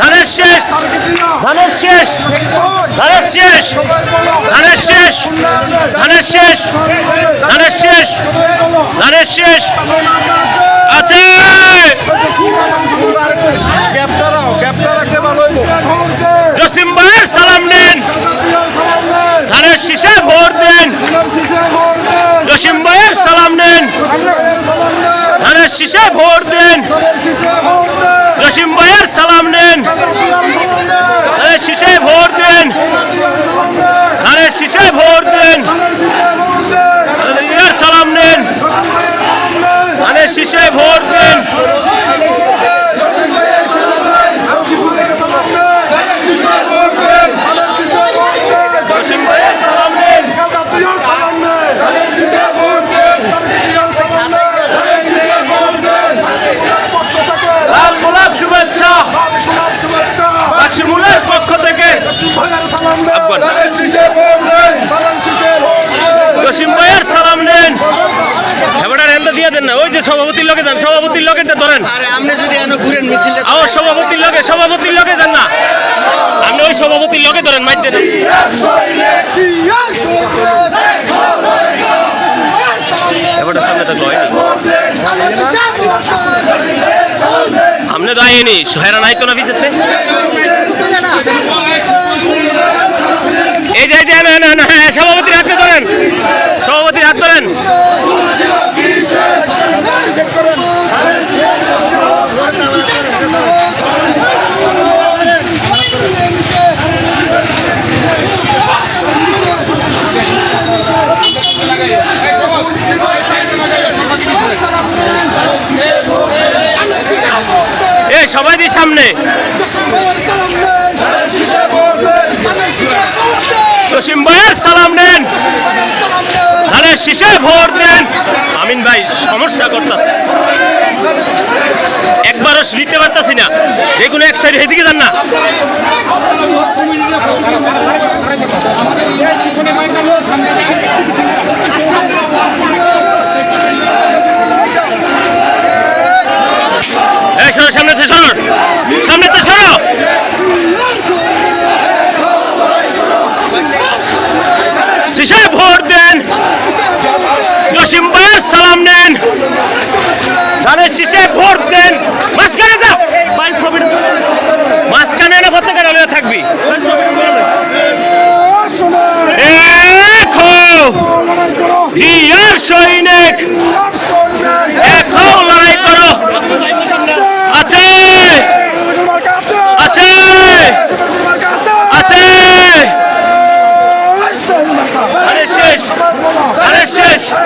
ধানের শেষ ধানের শেষ ধানের শেষ ধানের শেষ ধানের শেষ ধানের শেষ ধানের শেষ আছে জসিম ভাইয়ের সালাম নেন ধানের শীষে ভোট দেন জসিম ভাইয়ের সালাম নেন শীষে ভোট দেন। জসিম ভাইয়ের সালাম নেন। ধানের শীষে ভোট দেন। ধানের শীষে ভোট দেন। সালাম নেন ধানের শীষে ভোট দেন জসিম ভাইয়ের সালাম নেন লাল গোলাপ শুভেচ্ছা বাক্সিমুলের পক্ষ থেকে আফগান জসিম ভাইয়ের সালাম নেন এবার এন্দা দিয়ে দেন না। ওই যে সভাপতির লগে যান সভাপতির ধরেন। আরে আপনি যদি ঘুরেন মিছিলে সভাপতির লগে সভাপতির লগে যান না। আপনি ওই সভাপতির লগে ধরেন মাইতে না এবার সামনে থাকল হয়নি আমনে তো আইনি হেরা নাই তো না পিছেতে এই যে এই যে না না না হ্যাঁ, সভাপতির হাতে ধরেন সভাপতির হাত ধরেন এই সবাই দি সামনে। জসিম ভাইয়ের সালাম নেন। ধানের শীষে ভোট দেন। আমিন ভাই, সমস্যা করতাম। একবারও নিতে পারতাছি না। যে কোনো এক সাইড এদিকে যান না। ধানের শীষে ভোট দেন। মাঝখানে যা। মাঝখানে না প্রত্যেকের দলীয় থাকবি। জিয়ার এখন আছে। আছে। আরে শেষ।